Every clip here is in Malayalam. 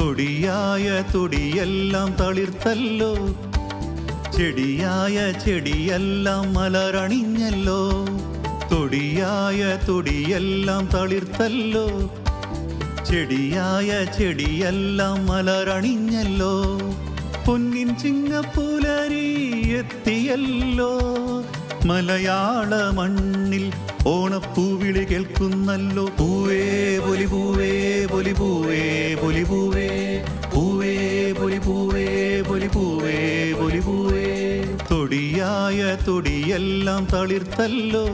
തൊടിയായ തൊടിയെല്ലാം തളിർത്തല്ലോ. ചെടിയായ ചെടിയെല്ലാം മലരണിഞ്ഞല്ലോ. തൊടിയായ തൊടിയെല്ലാം തളിർത്തല്ലോ. ചെടിയായ ചെടിയെല്ലാം മലരണിഞ്ഞല്ലോ. പൊന്നിൻ ചിങ്ങപ്പൂലരി എത്തിയല്ലോ. മലയാള മണ്ണിൽ ഓണപ്പൂവിളി കേൾക്കുന്നല്ലോ. പൂവേ പൊലി പൂവേ പൊലി പൂവേ പൊലി പൂവേ. പൂവേ പൊലി പൂവേ പൊലി പൂവേ പൊലി പൂവേ. തൊടിയായ തൊടിയെല്ലാം തളിർത്തല്ലോ.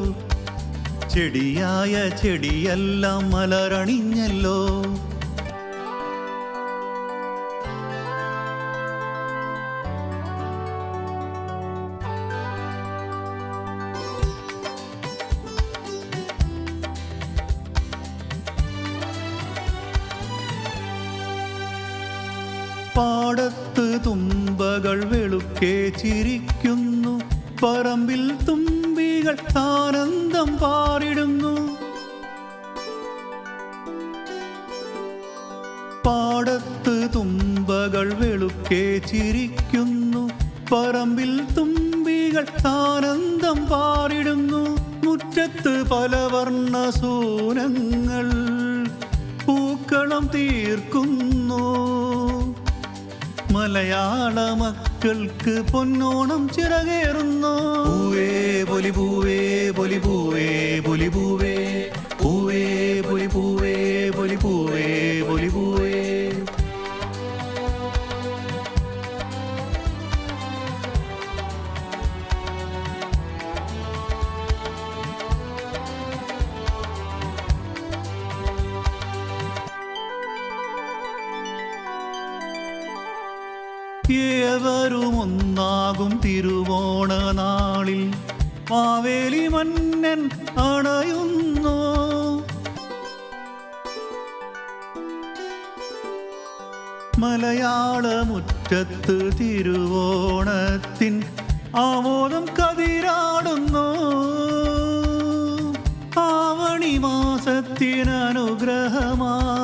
ചെടിയായ ചെടിയെല്ലാം മലരണിഞ്ഞല്ലോ. പാടത്ത് തുമ്പകൾ വെളുക്കെ ചിരിക്കുന്നു. പറമ്പിൽ തുമ്പികൾ ആനന്ദം പാറിടുന്നു. പാടത്ത് തുമ്പകൾ വെളുക്കെ ചിരിക്കുന്നു. പറമ്പിൽ തുമ്പികൾ ആനന്ദം പാറിടുന്നു. മുറ്റത്ത് പലവർണ സൂനങ്ങൾ പൂക്കളം തീർക്കുന്നു. മലയാള മക്കൾക്ക് പൊന്നോണം ചിറകേറുന്നു. പൂവേ പൊലി പൂവേ പൊലി പൂവേ പൊലി പൂവേ. ഏവരും ഒന്നാകും തിരുവോണ നാളിൽ. മാവേലി മന്നൻ അണയുന്നു. മലയാള മുറ്റത്ത് തിരുവോണത്തിൻ ആമോദം കതിരാടുന്നു. ആവണി മാസത്തിനനുഗ്രഹമായി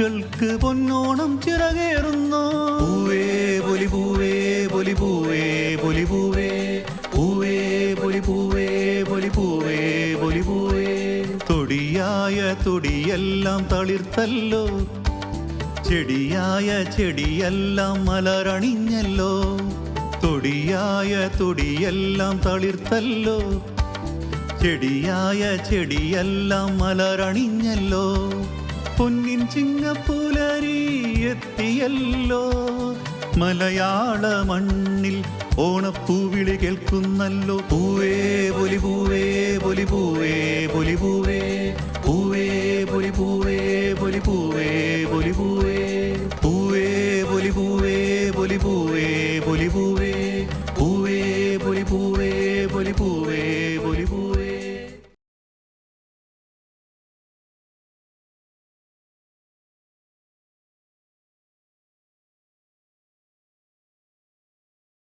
മക്കൾക്ക് പൊന്നോണം ചിറകേറുന്നു. പൂവേ പൊലി പൂവേ പൊലി പൂവേ പൊലി പൂവേ പൂവേ പൊലി പൂവേ പൊലി പൂവേ പൊലി പൂവേ. തൊടിയായ തൊടിയെല്ലാം തളിർത്തല്ലോ ചെടിയായ ചെടിയെല്ലാം മലരണിഞ്ഞല്ലോ തൊടിയായ തൊടിയെല്ലാം തളിർത്തല്ലോ ചെടിയായ ചെടിയെല്ലാം മലരണിഞ്ഞല്ലോ. പൊന്നിൻ ചിങ്ങപ്പുലരി എത്തിയല്ലോ മലയാള മണ്ണിൽ ഓണപ്പൂവിളി കേൾക്കുന്നല്ലോ പൂവേ പൊലി പൂവേ പൊലി പൂവേ പൊലി പൂവേ പൂവേ പൊലി പൂവേ പൊലി പൂവേ പൊലി പൂവേ പൂവേ പൊലി പൂവേ പൊലി പൂവേ പൊലി പൂവേ പൂവേ പൊലി പൂവേ പൊലി പൂവേ